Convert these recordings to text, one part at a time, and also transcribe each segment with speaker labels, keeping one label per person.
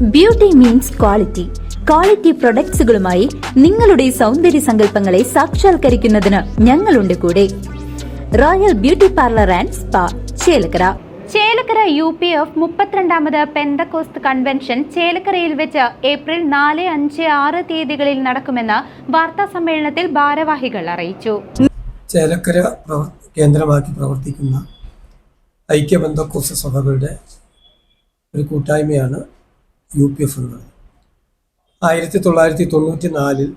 Speaker 1: Beauty means quality quality പ്രൊഡക്ട്സുകളുമായി നിങ്ങളുടെ സൗന്ദര്യ സങ്കല്പങ്ങളെ സാക്ഷാത്കരിക്കുന്നതിന് ഞങ്ങളുണ്ട് കൂടെ. Royal beauty parlour and spa Chelakkara. Chelakkara U P F മുപ്പത്തിരണ്ടാമത് Pentecost convention ചേലക്കരയിൽ വെച്ച് ഏപ്രിൽ നാല് അഞ്ച് ആറ് തീയതികളിൽ നടക്കുമെന്ന് വാർത്താ സമ്മേളനത്തിൽ ഭാരവാഹികൾ അറിയിച്ചു.
Speaker 2: ചേലക്കര കേന്ദ്രമാക്കി പ്രവർത്തിക്കുന്ന ഐക്യബന്ധക്കോസ സഭകളുടെ ഒരു കൂട്ടായ്മയാണ് യു പി എഫ് എന്നാണ് ആയിരത്തി തൊള്ളായിരത്തി തൊണ്ണൂറ്റി നാലിൽ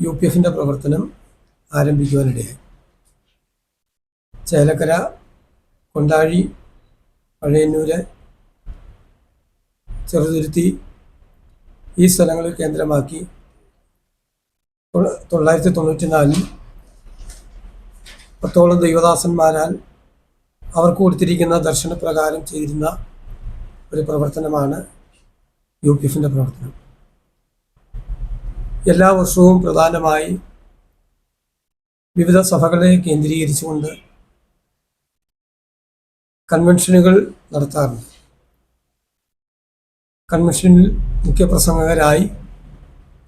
Speaker 2: യു പി എഫിന്റെ പ്രവർത്തനം ആരംഭിക്കുവാനിടയായി. ചേലക്കര കൊണ്ടാഴി പഴയന്നൂര് ചെറുതുരുത്തി ഈ സ്ഥലങ്ങളിൽ കേന്ദ്രമാക്കി. തൊള്ള- തൊള്ളായിരത്തി തൊണ്ണൂറ്റി നാലിൽ പത്തോളം ദൈവദാസന്മാരാൽ അവർക്ക് കൊടുത്തിരിക്കുന്ന ദർശനപ്രകാരം ചെയ്തിരുന്ന ഒരു പ്രവർത്തനമാണ് യു പി എഫിന്റെ പ്രവർത്തനം. എല്ലാ വർഷവും പ്രധാനമായി വിവിധ സഭകളെ കേന്ദ്രീകരിച്ചുകൊണ്ട് കൺവെൻഷനുകൾ നടത്താറുണ്ട്. കൺവെൻഷനിൽ മുഖ്യപ്രസംഗകരായി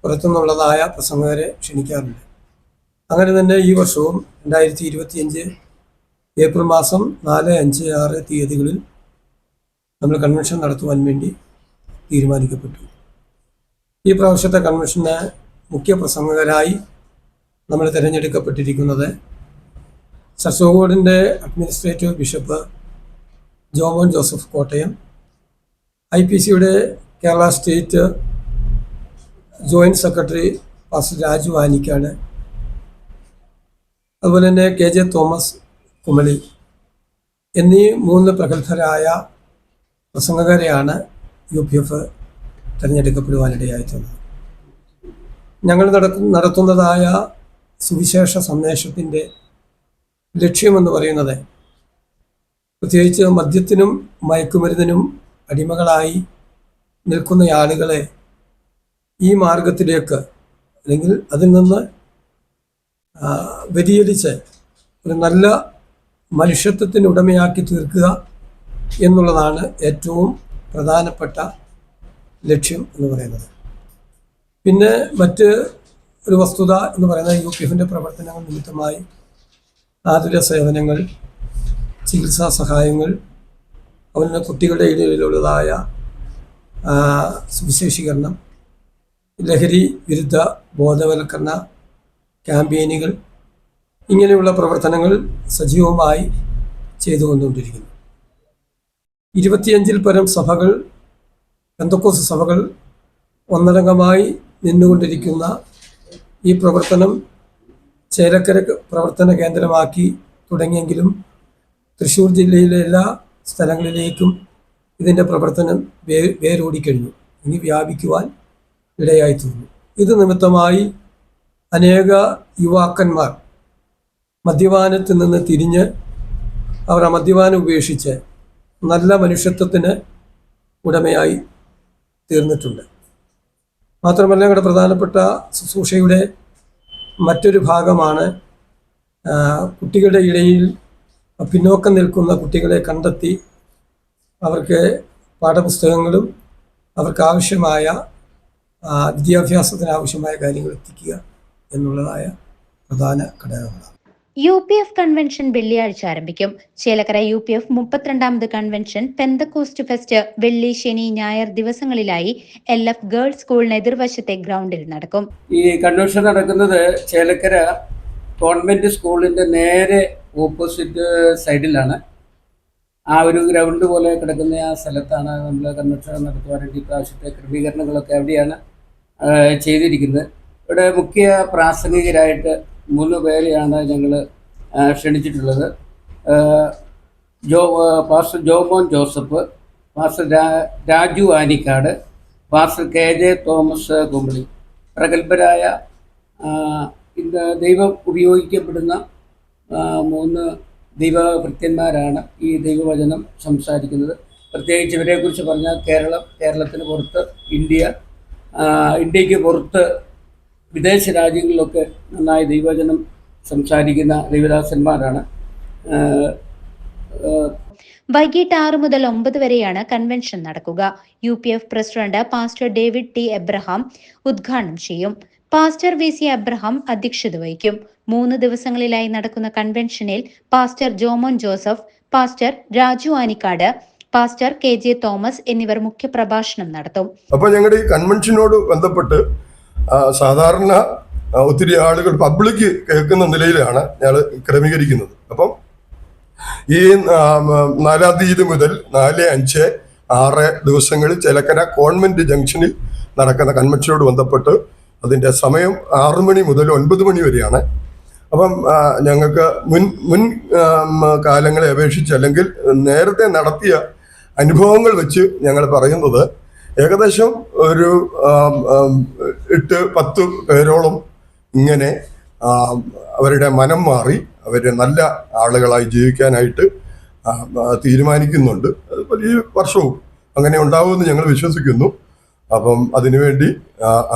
Speaker 2: പുറത്തുനിന്നുള്ളതായ പ്രസംഗകരെ ക്ഷണിക്കാറുണ്ട്. അങ്ങനെ തന്നെ ഈ വർഷവും രണ്ടായിരത്തി ഇരുപത്തിയഞ്ച് ഏപ്രിൽ മാസം നാല് അഞ്ച് ആറ് തീയതികളിൽ നമ്മൾ കൺവെൻഷൻ നടത്തുവാൻ വേണ്ടി തീരുമാനിക്കപ്പെട്ടു. ഈ പ്രാവശ്യത്തെ കൺവെൻഷന് മുഖ്യ പ്രസംഗകരായി നമ്മൾ തിരഞ്ഞെടുക്കപ്പെട്ടിരിക്കുന്നത് സർസോഗോഡിന്റെ administrative bishop Jomon Joseph Kottayam I P സിയുടെ Kerala state joint secretary pastor Raju ആനിക്കാണ് അതുപോലെ തന്നെ കെ ജെ തോമസ് കുമളി എന്നീ മൂന്ന് പ്രഗത്ഭരായ പ്രസംഗകരെയാണ് യു പി എഫ് തിരഞ്ഞെടുക്കപ്പെടുവാനിടയായിട്ടുള്ളത് ഞങ്ങൾ നടക്കുന്ന നടത്തുന്നതായ സുവിശേഷ സന്ദേശത്തിന്റെ ലക്ഷ്യമെന്ന് പറയുന്നത് പ്രത്യേകിച്ച് മദ്യത്തിനും മയക്കുമരുന്നിനും അടിമകളായി നിൽക്കുന്ന ആളുകളെ ഈ മാർഗത്തിലേക്ക് അല്ലെങ്കിൽ അതിൽ നിന്ന് വ്യതിചലിച്ച് ഒരു നല്ല മനുഷ്യത്വത്തിന് ഉടമയാക്കി തീർക്കുക എന്നുള്ളതാണ് ഏറ്റവും പ്രധാനപ്പെട്ട ലക്ഷ്യം എന്ന് പറയുന്നത്. പിന്നെ മറ്റ് ഒരു വസ്തുത എന്ന് പറയുന്നത് യു പി എഫിന്റെ പ്രവർത്തനങ്ങൾ നിമിത്തമായി ആതുര സേവനങ്ങൾ ചികിത്സാ സഹായങ്ങൾ അതുപോലെ കുട്ടികളുടെ ഇടയിലുള്ളതായ സുവിശേഷീകരണം ലഹരി വിരുദ്ധ ബോധവൽക്കരണ ക്യാമ്പയിനുകൾ ഇങ്ങനെയുള്ള പ്രവർത്തനങ്ങൾ സജീവമായി ചെയ്തു ചെയ്തുകൊണ്ടുകൊണ്ടിരിക്കുന്നു. ഇരുപത്തിയഞ്ചിൽ പരം സഭകൾ എന്തൊക്കെ സഭകൾ ഒന്നടങ്കമായി നിന്നുകൊണ്ടിരിക്കുന്ന ഈ പ്രവർത്തനം ചേലക്കര പ്രവർത്തന കേന്ദ്രമാക്കി തുടങ്ങിയെങ്കിലും തൃശ്ശൂർ ജില്ലയിലെ എല്ലാ സ്ഥലങ്ങളിലേക്കും ഇതിന്റെ പ്രവർത്തനം വേ വേരോടിക്കഴിഞ്ഞു ഇനി വ്യാപിക്കുവാൻ ഇടയായി തീർന്നു ഇത് നിമിത്തമായി അനേക യുവാക്കന്മാർ മദ്യപാനത്തിൽ നിന്ന് തിരിഞ്ഞ് അവർ ആ മദ്യപാനം ഉപേക്ഷിച്ച് നല്ല മനുഷ്യത്വത്തിന് ഉടമയായി തീർന്നിട്ടുണ്ട്. മാത്രമല്ല ഞങ്ങളുടെ പ്രധാനപ്പെട്ട ശുശ്രൂഷയുടെ മറ്റൊരു ഭാഗമാണ് കുട്ടികളുടെ ഇടയിൽ പിന്നോക്കം നിൽക്കുന്ന കുട്ടികളെ കണ്ടെത്തി അവർക്ക് പാഠപുസ്തകങ്ങളും അവർക്ക് ആവശ്യമായ ആവശ്യമായ കാര്യങ്ങൾ എത്തിക്കുക എന്നുള്ളതായ പ്രധാന ഘടകങ്ങളാണ്.
Speaker 1: യു പി എഫ് കൺവെൻഷൻ വെള്ളിയാഴ്ച ആരംഭിക്കും. ചേലക്കര യു പി എഫ് മുപ്പത്തിരണ്ടാമത് കൺവെൻഷൻ പെന്തക്കോസ്റ്റ് ഫെസ്റ്റ് വെള്ളി ശനി ഞായർ ദിവസങ്ങളിലായി എൽ എഫ് ഗേൾസ് സ്കൂളിന് എതിർവശത്തെ ഗ്രൗണ്ടിൽ നടക്കും.
Speaker 3: ഈ കൺവെൻഷൻ നടക്കുന്നത് ചേലക്കര ഗവൺമെന്റ് സ്കൂളിന്റെ നേരെ ഓപ്പോസിറ്റ് സൈഡിലാണ് ആ ഒരു ഗ്രൗണ്ട് പോലെ കിടക്കുന്ന ആ സ്ഥലത്താണ് നമ്മൾ കൺവെൻഷൻ നടത്തുവാൻ വേണ്ടി പ്രാവശ്യത്തെ ക്രമീകരണങ്ങളൊക്കെ അവിടെയാണ് ചെയ്തിരിക്കുന്നത്. ഇവിടെ മുഖ്യ പ്രാസംഗികരായിട്ട് മൂന്ന് പേരെയാണ് ഞങ്ങൾ ക്ഷണിച്ചിട്ടുള്ളത്. ജോ pastor Jomon Joseph pastor Raju Anikkad pastor K J Thomas Kumbali. പ്രഗത്ഭരായ ഇന്ന് ദൈവം ഉപയോഗിക്കപ്പെടുന്ന മൂന്ന് ദൈവഭൃത്യന്മാരാണ് ഈ ദൈവവചനം സംസാരിക്കുന്നത്. പ്രത്യേകിച്ച് ഇവരെക്കുറിച്ച് പറഞ്ഞാൽ കേരളം കേരളത്തിന് പുറത്ത് ഇന്ത്യ ഇന്ത്യയ്ക്ക് പുറത്ത് വിദേശ രാജ്യങ്ങളിലൊക്കെ നന്നായി ദൈവചനം സംസാരിക്കുന്ന ദൈവദാസന്മാരാണ്.
Speaker 1: വൈകിട്ട് ആറ് മുതൽ ഒമ്പത് വരെയാണ് കൺവെൻഷൻ നടക്കുക. U P F president pastor David T Abraham ഉദ്ഘാടനം ചെയ്യും. പാസ്റ്റർ വി സി അബ്രഹാം അധ്യക്ഷത വഹിക്കും. മൂന്ന് ദിവസങ്ങളിലായി നടക്കുന്ന കൺവെൻഷനിൽ pastor Jomon Joseph pastor Raju Anikkad pastor K J Thomas എന്നിവർ മുഖ്യപ്രഭാഷണം നടത്തും.
Speaker 4: അപ്പൊ ഞങ്ങളുടെ ഈ കൺവെൻഷനോട് ബന്ധപ്പെട്ട് സാധാരണ ഒത്തിരി ആളുകൾ പബ്ലിക് കേൾക്കുന്ന നിലയിലാണ് ഞങ്ങൾ ക്രമീകരിക്കുന്നത്. അപ്പം ഈ നാലാം തീയതി മുതൽ നാല് അഞ്ച് ആറ് ദിവസങ്ങളിൽ ചേലക്കര കോൺവെന്റ് ജംഗ്ഷനിൽ നടക്കുന്ന കൺവെൻഷനോട് ബന്ധപ്പെട്ട് അതിന്റെ സമയം ആറു മണി മുതൽ ഒൻപത് മണി വരെയാണ്. അപ്പം ഞങ്ങൾക്ക് മുൻ മുൻ കാലങ്ങളെ അപേക്ഷിച്ച് അല്ലെങ്കിൽ നേരത്തെ നടത്തിയ അനുഭവങ്ങൾ വെച്ച് ഞങ്ങൾ പറയുന്നത് ഏകദേശം ഒരു എട്ട് പത്ത് പേരോളം ഇങ്ങനെ അവരുടെ മനം മാറി അവരെ നല്ല ആളുകളായി ജീവിക്കാനായിട്ട് തീരുമാനിക്കുന്നുണ്ട്. വലിയ വർഷവും അങ്ങനെ ഉണ്ടാവുമെന്ന് ഞങ്ങൾ വിശ്വസിക്കുന്നു. അപ്പം അതിനുവേണ്ടി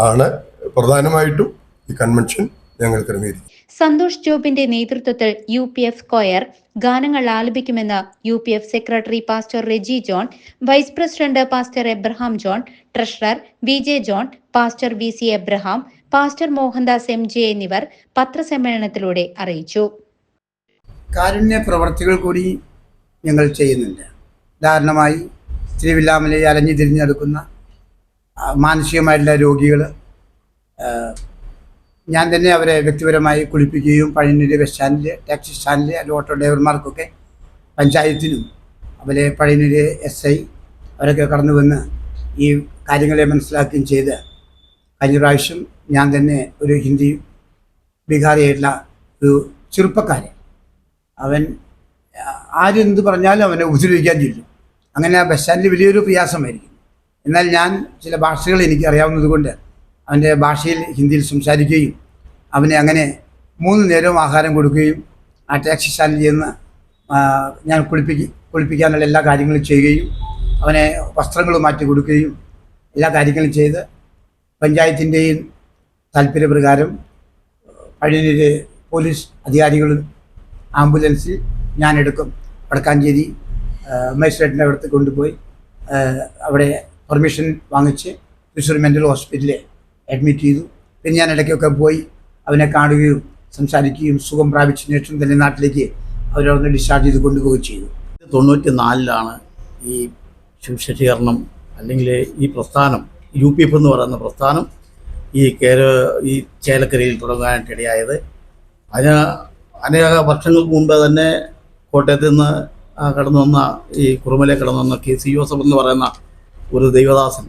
Speaker 4: ആണ് പ്രധാനമായിട്ടും ഈ കൺവെൻഷൻ ഞങ്ങൾ ക്രമീകരിക്കുന്നത്.
Speaker 1: സന്തോഷ് ജോബിന്റെ നേതൃത്വത്തിൽ യു പി എഫ് സ്ക്വയർ ഗാനങ്ങൾ ആലപിക്കുമെന്ന് U P F secretary pastor Reji John vice president pastor Abraham John treasurer V J John pastor V C Abraham pastor Mohandas M J എന്നിവർ പത്രസമ്മേളനത്തിലൂടെ അറിയിച്ചു.
Speaker 5: കാരുണ്യ പ്രവർത്തികൾ കൂടി ഞങ്ങൾ ചെയ്യുന്നുണ്ട്. ഉദാഹരണമായി തിരുവില്ലാമലയിൽ അലഞ്ഞു തിരിഞ്ഞെടുക്കുന്ന മാനസികമായിട്ടുള്ള രോഗികൾ ഞാൻ തന്നെ അവരെ വ്യക്തിപരമായി കുളിപ്പിക്കുകയും പഴയന്നൂര് ബസ് സ്റ്റാൻഡിൽ ടാക്സി സ്റ്റാൻഡിൽ അല്ലെങ്കിൽ ഓട്ടോ ഡ്രൈവർമാർക്കൊക്കെ പഞ്ചായത്തിനും അവരെ പഴയന്നൂര് എസ് ഐ അവരൊക്കെ കടന്നു വന്ന് ഈ കാര്യങ്ങളെ മനസ്സിലാക്കുകയും ചെയ്ത് കഴിഞ്ഞ പ്രാവശ്യം ഞാൻ തന്നെ ഒരു ഹിന്ദി ബീഹാറിയായിട്ടുള്ള ഒരു ചെറുപ്പക്കാരൻ. അവൻ ആരെന്ത് പറഞ്ഞാലും അവനെ ഉപദ്രവിക്കാൻ ചെല്ലും. അങ്ങനെ ആ ബസ് സ്റ്റാൻഡിൽ വലിയൊരു പ്രയാസമായിരിക്കും. എന്നാൽ ഞാൻ ചില ഭാഷകൾ എനിക്ക് അറിയാവുന്നത് കൊണ്ട് അവന്റെ ഭാഷയിൽ ഹിന്ദിയിൽ സംസാരിക്കുകയും അവനെ അങ്ങനെ മൂന്ന് നേരവും ആഹാരം കൊടുക്കുകയും ആ ടാക്സി സ്റ്റാൻഡിൽ ചെന്ന് ഞാൻ കുളിപ്പിക്കുക കുളിപ്പിക്കാനുള്ള എല്ലാ കാര്യങ്ങളും ചെയ്യുകയും അവനെ വസ്ത്രങ്ങൾ മാറ്റി കൊടുക്കുകയും എല്ലാ കാര്യങ്ങളും ചെയ്ത് പഞ്ചായത്തിന്റെയും താല്പര്യപ്രകാരം പഴയ പോലീസ് അധികാരികളും ആംബുലൻസിൽ ഞാൻ എടുക്കും. വടക്കാഞ്ചേരി മജിസ്ട്രേറ്റിന്റെ അടുത്ത് കൊണ്ടുപോയി അവിടെ പെർമിഷൻ വാങ്ങിച്ച് തൃശ്ശൂർ മെന്റൽ ഹോസ്പിറ്റലിൽ അഡ്മിറ്റ് ചെയ്തു. പിന്നെ ഞാൻ ഇടയ്ക്കൊക്കെ പോയി അവനെ കാണുകയും സംസാരിക്കുകയും സുഖം പ്രാപിച്ച ശേഷം തന്നെ നാട്ടിലേക്ക് അവരവിടുന്ന് ഡിസ്ചാർജ് ചെയ്ത് കൊണ്ടുപോവുകയും ചെയ്തു.
Speaker 6: തൊണ്ണൂറ്റി നാലിലാണ് ഈ ശിവശീകരണം അല്ലെങ്കിൽ ഈ പ്രസ്ഥാനം യു പി എഫ് എന്ന് പറയുന്ന പ്രസ്ഥാനം ഈ കേര ഈ ചേലക്കരയിൽ തുടങ്ങാനായിട്ട് ഇടയായത്. അതിന് അനേക വർഷങ്ങൾക്ക് മുമ്പ് തന്നെ കോട്ടയത്ത് നിന്ന് കടന്നു വന്ന ഈ കുറുമലെ കടന്നു വന്ന കെ സി ജോസഫ് എന്ന് പറയുന്ന ഒരു ദൈവദാസൻ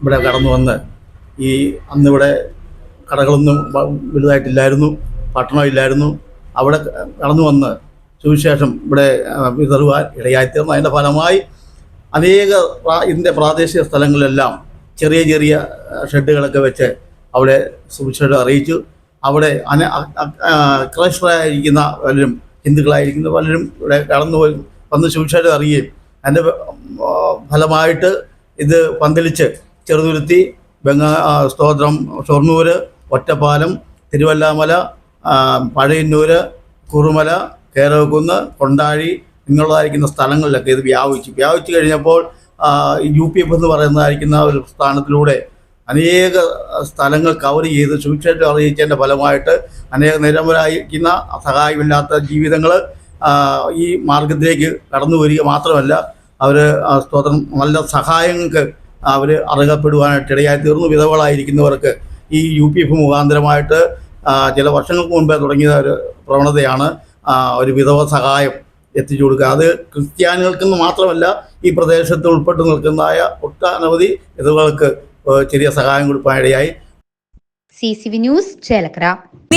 Speaker 6: ഇവിടെ കടന്നു വന്ന് ഈ അന്നിവിടെ കടകളൊന്നും വലുതായിട്ടില്ലായിരുന്നു പട്ടണമില്ലായിരുന്നു. അവിടെ കടന്നു വന്ന് സുവിശേഷം ഇവിടെ വിതറുവാൻ ഇടയായിത്തീർന്നു അതിന്റെ ഫലമായി അനേക ഇതിന്റെ പ്രാദേശിക സ്ഥലങ്ങളിലെല്ലാം ചെറിയ ചെറിയ ഷെഡുകളൊക്കെ വെച്ച് അവിടെ സുവിശേഷം അറിയിച്ചു. അവിടെ അന അ- അ- ആ, ക്രൈസ്തവരായിരിക്കുന്ന പലരും ഹിന്ദുക്കളായിരിക്കുന്ന പലരും ഇവിടെ കടന്നു പോയി വന്ന് സുവിശേഷം അറിയുകയും അതിന്റെ ഫലമായിട്ട് ഇത് പന്തലിച്ച് ചെറുതുരുത്തി ബംഗാ സ്തോത്രം ഷൊർണൂർ ഒറ്റപ്പാലം തിരുവല്ലാമല പഴയന്നൂർ കുറുമല കേരവക്കുന്ന് കൊണ്ടാഴി ഇങ്ങനെയുള്ളതായിരിക്കുന്ന സ്ഥലങ്ങളിലൊക്കെ ഇത് വ്യാപിച്ചു. വ്യാപിച്ചു കഴിഞ്ഞപ്പോൾ യു പി എഫ് എന്ന് പറയുന്നതായിരിക്കുന്ന ഒരു സ്ഥാനത്തിലൂടെ അനേക സ്ഥലങ്ങൾ കവർ ചെയ്ത് സുവിശേഷം അറിയിച്ചതിന്റെ ഫലമായിട്ട് അനേക നിരവരായിരിക്കുന്ന സഹായമില്ലാത്ത ജീവിതങ്ങൾ ഈ മാർഗത്തിലേക്ക് കടന്നു വരിക മാത്രമല്ല അവർ സ്തോത്രം നല്ല സഹായങ്ങൾക്ക് അവർ അർഹപ്പെടുവാനായിട്ട് ഇടയായി തീർന്നു. വിധവകളായിരിക്കുന്നവർക്ക് ഈ യു പി എഫ് മുഖാന്തരമായിട്ട് ചില വർഷങ്ങൾക്ക് മുൻപേ തുടങ്ങിയ ഒരു പ്രവണതയാണ് ഒരു വിധവ സഹായം എത്തിച്ചു കൊടുക്കുക. അത് ക്രിസ്ത്യാനികൾക്കെന്ന് മാത്രമല്ല ഈ പ്രദേശത്ത് ഉൾപ്പെട്ട് നിൽക്കുന്നതായ ഒട്ടനവധി വിധവകൾക്ക് ചെറിയ സഹായം കൊടുക്കാനിടയായി
Speaker 1: C C V news Chelakkara.